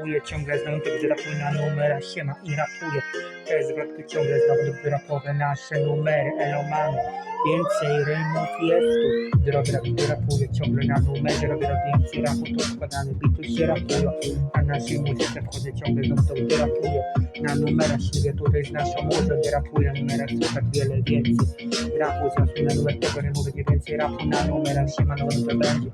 rapuje, ciągle znowu to rapuje na numerach, siema i rapuje. Jest zwrotki ciągle znowu rapowe nasze numery, elomany. Więcej rymów jest tu. Drogi rap, rapuje ciągle na numerze, robię więcej rapu, to składane bity się rapują. Na naszej muzyce wchodzę ciągle znowu to rapuję. Na numerach siebie tutaj z naszą gdy rapuję numerach słychać wiele więcej. Rapu zawsze na numer tego rymu będzie więcej rapu na numerach się ma no to będzie.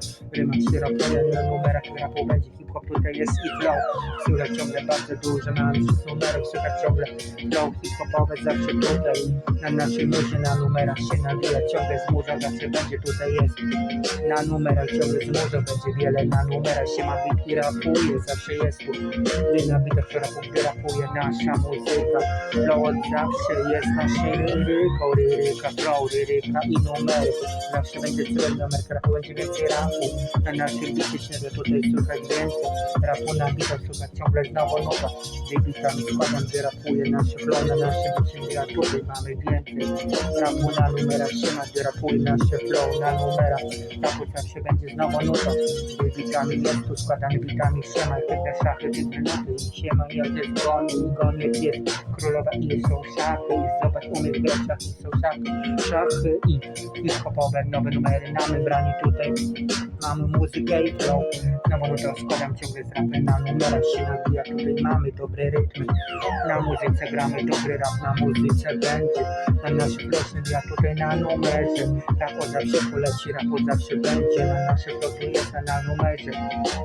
Się rapuje na numerach, rapu będzie hip-hop tutaj jest i flow. Słychać ciągle bardzo dużo na naszych numerach, słychać ciągle flow hip-hopowe zawsze tutaj. Na naszej muzie na numerach się nawija, ciągle z murza zawsze będzie tutaj jest. Na numerach ciągle z murza będzie wiele, na numerach się ma bit i rapuje, zawsze jest tu. Gdy na bitach to rapu, gdy rapuje nasza muzyka. Flow od zawsze jest naszą liryką, liryka, flow, liryka i numery. Zawsze będzie tyle numer, będzie więcej rapu. Na naszym bicie się tutaj słychać więcej. Rapu na bitach słychać ciągle znowu nuta. Gdy bitami składam, gdy rapuje nasze flow, na naszym ja tutaj mamy więcej. Rapu na numerach się ma, gdy rapuje nasze flow na numerach. Rapu zawsze będzie znowu nuta. Gdy bitami jest tu składany bitami i te szachy, bity nuty i siema, i ojciec goni, i goniec jest królowa i są szachy, i zobacz umieć grać szachy, są szachy, szachy i hip-hopowe nowe numery mamy brani tutaj. Mamy muzykę i flow, no bo to składam ciągle z rapem. Na numerach się nabija, tutaj mamy dobre rytmy, na muzyce gramy dobry rap, na muzyce będzie, na naszych flow ja tutaj na numerze, rap od zawsze poleci, rap od zawsze będzie, na naszych flow tu jest na numerze,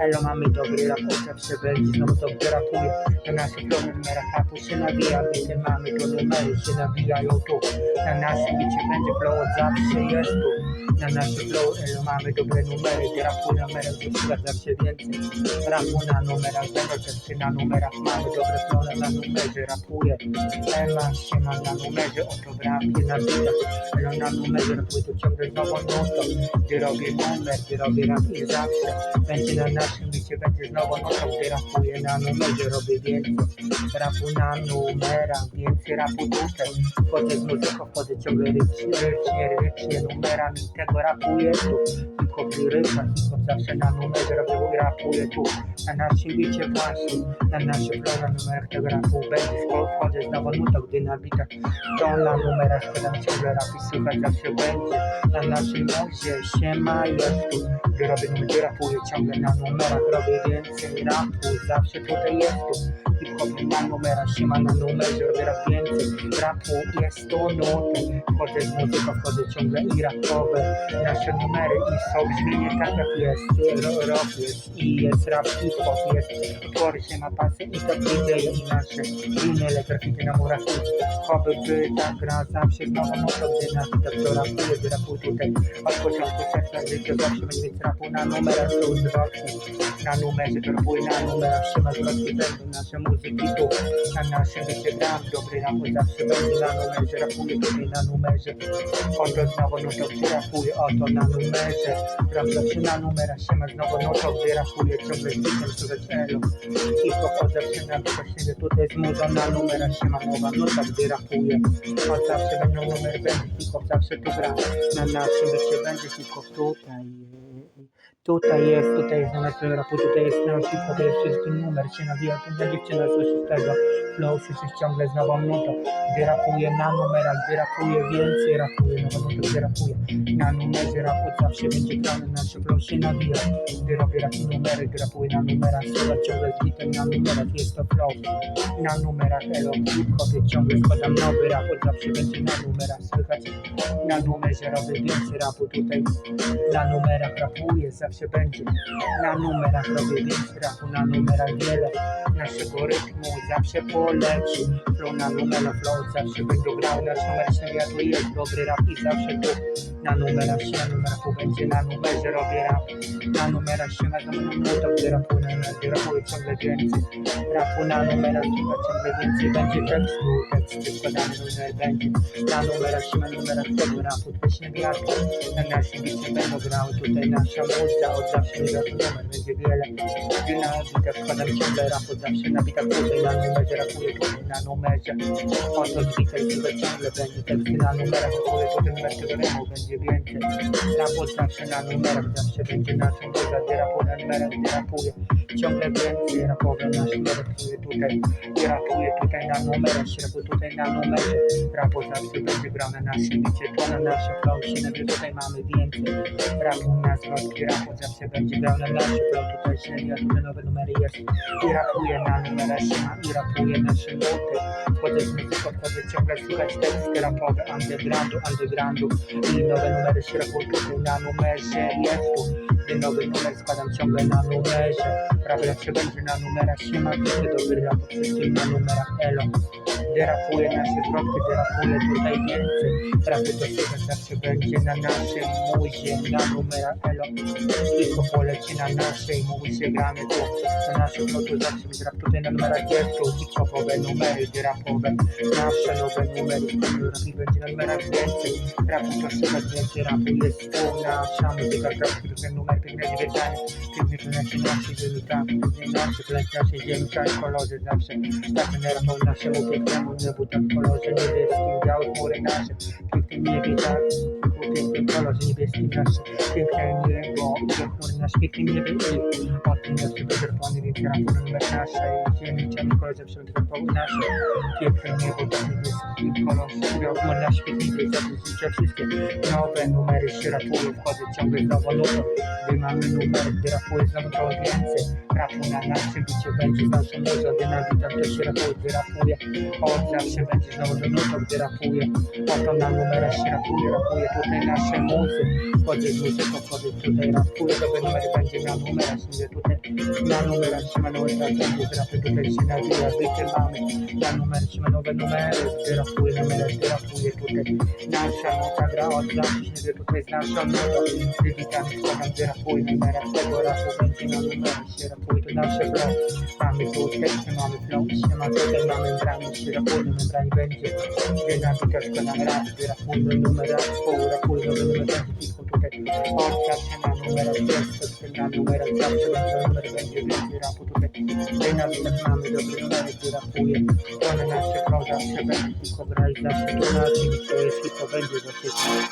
elo mamy dobry rap od zawsze będzie, znowu to rapuje, na naszych numerach rapu się nabija, bity mamy, to numery się nabijają tu, na naszym bicie będzie flow od zawsze jest tu, na naszych flow mamy dobre numery, rapu numerach wysłuchać zawsze więcej, rapu na numerach, zero testy na numerach, mamy dobre flow na numerze, rapuje, ema się ma na numerze, oto w rapie na bitach, elo na numerze, rapuje to ciągle znowu nutą, gdy robię numer, gdy robię rap i zawsze, będzie na naszym bicie, będzie znowu nutą, gdy rapuję na numerze, robię więcej, rapu na numerach, więcej rapu tutaj, wchodzę z muzyką, wchodzę ciągle rycznie, rycznie, rycznie, numerami tego rapuję tu, hip-hop liryka, hip-hop zawsze na numerze robię, rapuję tu, na naszym bicie właśnie, na naszym flow, na numerach tego rapu będzie, skoro wchodzę znowu nutą, gdy na bitach, to na numerach składam ciągle rap i zawsze będzie, na naszym mozie siema jest tu, gdy robię numer, rapuję ciągle na numerach, robię więcej rapu, zawsze tutaj jest tu, hip-hop na numerach, siema na numerze, robię więcej, rapu jest tu nuty, wchodzę z muzyką, wchodzę ciągle i rapowe, nasze numery i są brzmienie tak jak jest, ro- jest i jest rap, hip-hop jest, utwory się ma pasy i to idee i nasze inne grafity na murach. Choby by ta gra zawsze znowu mocno, gdy na widok to rapuje, gdy rapuj tutaj od początku serca życia zawsze będzie rapu na numerach są zwrotki, na numerze to rapuj na numerach się ma zwrotki będą nasze muzyki tu, na naszym bycie gram, dobry rap zawsze będzie na numerze, rapuję tutaj na numerze, oto znowu no to gdy rapuję, oto na numerze, gram zawsze na numerach. Się ma znowu no to gdy rapuję, ciągle z bitem, słychać elo, hip-hop od zawsze na właśnie tutaj z muzą na numerach. Się ma mowa, no tak gdy rapuję, od zawsze będą numery, będzie. Hip-hop zawsze tu gra, na naszym bycie będzie hip-hop tutaj, tutaj jest, tutaj jest numer tego rapu, tutaj jest nasz hip-hop, jest wszystki numer, się nawija, za dziewczyna słyszy tego, flow słyszysz ciągle z nową nutą, gdy rapuję na numerach, gdy rapuję więcej rapuję, no bo to gdy rapuję na numerze, rapu zawsze będzie grany, nasze flow się nawija, gdy robię rap i numery, gdy rapuję na numerach, słychać ciągle z bitem na numerach, jest to flow, na numerach, elo, hip-hopie ciągle składam nowy rap, od zawsze będzie na numerach, słychać. Na numerze, robię więcej rapu tutaj, na numerach rapuję, zawsze będzie, na numerach robię więcej rapu, na numerach wiele, naszego rytmu zawsze poleci, flow na numerach, flow zawsze będą grał, nasz numer się tu jest dobry rap i zawsze tu, na numerach się, na numerach będzie, na numerze robię rap, na numerach się, na numerach nutą, gdy rapuję, rapuję ciągle więcej, rapu na numerach, chyba ciągle więcej będzie tekstu, teksty składane numer będzie, na numerach się, na numerach tego rapu, właśnie wiatr, na naszym bicie będą grał, tutaj nasza muza, od zawsze wiatr numer będzie wiele, na bitach składam ciągle rap, od zawsze na bitach tutaj, na numerze rapuję tutaj, na numerze, oto z bitach ciągle będzie teksty na numerach, rapuję tutaj numer tego rymu będzie więcej, rap od zawsze na numerach, zawsze będzie naszą muza, gdy rapuję na numerach, gdy rapuję, ciągle więcej rapowe nasz ratuje tutaj i ratuje tutaj na numerach, środku tutaj na numerze, rapo zawsze będzie grał na naszym bicie, to na naszym flow, my tutaj mamy więcej, rapu na zwrotki, rapu zawsze będzie grał na naszym flow, tutaj średnia, tutaj nowe numery jest. I rapuje na numerach, siema, i rapuje nasze nuty, wchodzę z muzyką, wchodzę ciągle słuchać teksty rapowe, undergroundu, undergroundu. I nowe numery rapują tutaj na numerze, jest tu, gdy nowy numer składam ciągle na numerze, prawie zawsze będzie na numerach, siema, wiecie, dobry rap, wszystkim na numerach, elo, gdy rapuje nasze zwrotki, gdy rapuje tutaj więcej, rapy to słychać zawsze będzie na naszym muzie, na numerach, elo, wszystko poleci na naszej muzie, gramy tu, na naszym flotu zawsze będzie rap tutaj na numerach jest tu, hip-hopowe numery, gdy rapowe, nasze nowe numery, rap i będzie na numerach więcej, rapu to słychać więcej, rapu jest tu, nasza muzyka, rap, ten numer, piękne witanie, pięknie to nasze nasze ziemi, tak, pięknie nasze, plec naszej ziemi, kolorze zawsze, tak będę rapał naszemu pięknemu niebu, tak w kolorze niebieskim, białe chmury nasze, pięknym niebie, tak, w pięknym kolorze niebieskim nasze, piękne niebo, białe chmury nasze, pięknym niebie i o tym jest wyczerpany, numer naszej ziemi, kolor zawsze będę rapał nasze, piękne niebo, niebieski nasze, pięknie niebie, zawsze życia wszystkie, nowe numery się rapują, wchodzę ciągle znowu nutą, gdy mamy numer, gdy rapuje znowu więcej, rapu na naszym bicie będzie zawsze muzą, gdy na witam to się rapuje, gdy rapuje, od zawsze będzie znowu do nutą, gdy oto na numerach się rapuje, rapuje tutaj nasze muzy, wchodzę z muzyką, wchodzę tutaj, rapuje, to numer będzie na numerach, mówię tutaj, na numerach się ma nowe będzie z rapy tutaj się nawija, mamy, na numer się ma nowe numery, gdy rapuje numery, gdy rapuje tutaj, nasza nuta gra od zawsze się wie tutaj z naszą nutą, gdy witamy, składam, gdy rapuje numerach, tego rapu będzie na numerach się rapuje, to nasze flow, mamy tu teksty, mamy flow, się ma tutaj, mamy bramy, się rapuje, membranie będzie, gdy nam witasz, składam rap, gdy rapuje numerach, pół rapuje nowy numer, tylko tutaj, od zawsze na numerach, jest to na numerach, zawsze będzie numer, będzie. więcej gdy nam witasz, mamy dobre numery, gdy rapuje, to na nasze flow, zawsze będzie tylko grać, zawsze tu na tym, to jest i to będzie do wszystkich.